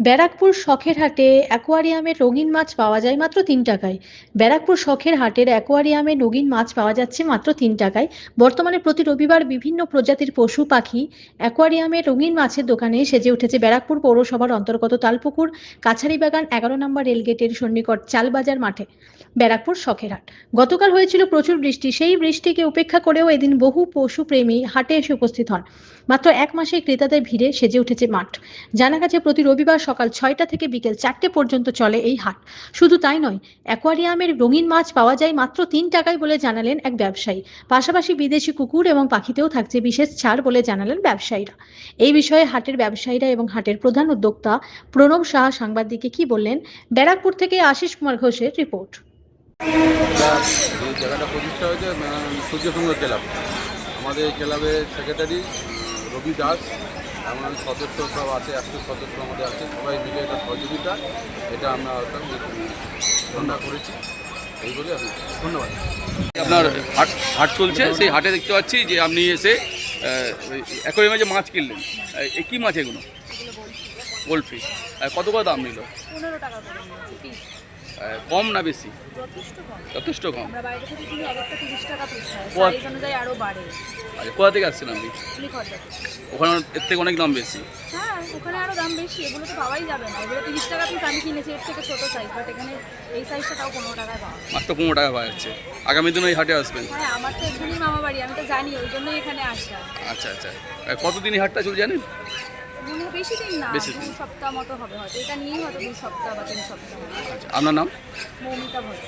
ব্যারাকপুর শখের হাটে অ্যাকোয়ারিয়ামের রঙিন মাছ পাওয়া যায় মাত্র তিন টাকায়। ব্যারাকপুর শখের হাটের অ্যাকোয়ারিয়ামে রঙিন মাছ পাওয়া যাচ্ছে মাত্র তিন টাকায়। বর্তমানে প্রতি রবিবার বিভিন্ন প্রজাতির পশু, পাখি অ্যাকোয়ারিয়ামে রঙিন মাছের দোকানে সেজে উঠেছে ব্যারাকপুর পৌরসভার অন্তর্গত তালপুকুর কাছারিবাগান এগারো নম্বর রেলগেটের সন্নিকট চালবাজার মাঠে। ব্যারাকপুর শখের হাট। গতকাল হয়েছিল প্রচুর বৃষ্টি। সেই বৃষ্টিকে উপেক্ষা করেও এদিন বহু পশুপ্রেমী হাটে এসে উপস্থিত হন। মাত্র এক মাসে ক্রেতাদের ভিড়ে সেজে উঠেছে মাঠ। জানা গেছে, প্রতি রবিবার সকাল ছয়টা থেকে বিকেল চারটে পর্যন্ত চলে এই হাট। শুধু তাই নয়, অ্যাকোয়ারিয়ামের রঙিন মাছ পাওয়া যায় মাত্র তিন টাকায় বলে জানালেন এক ব্যবসায়ী। পাশাপাশি বিদেশি কুকুর এবং পাখিতেও থাকছে বিশেষ ছাড় বলে জানালেন ব্যবসায়ীরা। এই বিষয়ে হাটের ব্যবসায়ীরা এবং হাটের প্রধান উদ্যোক্তা প্রণব সাহা সাংবাদিককে কি বললেন, ব্যারাকপুর থেকে আশিস কুমার ঘোষের রিপোর্ট। আমাদের ক্লাবের সেক্রেটারি রবি দাস এমন সদস্য সব আছে একশো সদস্য আমাদের আছে সবাই মিলে এটা সহযোগিতা এটা আমরা ধন্যা করেছি। এই বলে আমি ধন্যবাদ। আপনার হাট হাট চলছে সেই হাটে দেখতে পাচ্ছি যে আপনি এসে অ্যাকোয়ারিয়ামে যে মাছ কিনলেন কী মাছ এগুলো? গোল্ড ফিশ কত কত দাম নিল? পনেরো টাকা কম না বেশি? যথেষ্ট কম। টাকা আচ্ছা কোথা থেকে আসছেন আপনি? ওখানে এর থেকে অনেক দাম বেশি। হ্যাঁ ওখানে আরও দাম বেশি। এগুলো তো পাওয়াই যাবে না। এগুলো তিরিশ টাকা পিস আমি কিনেছি এর থেকে ছোটো সাইজ বাট এখানে এই সাইজটা তাও পনেরো টাকায় পাওয়া মাত্র পনেরো টাকা পাওয়া যাচ্ছে। আগামী দিনে এই হাটে আসবেন? হ্যাঁ আমার তো এখানেই মামা বাড়ি আমি তো জানি ওই জন্যই এখানে আসা আচ্ছা আচ্ছা। কতদিন এই হাটটা চলে জানেন? বেশি দিন না বেশি দিন। সপ্তাহ মতো হবে হয়তো। এটা নিয়েই হয়তো দুই সপ্তাহ বা তিন সপ্তাহ। আচ্ছা আপনার নাম? মৌমিতা ভট্ট।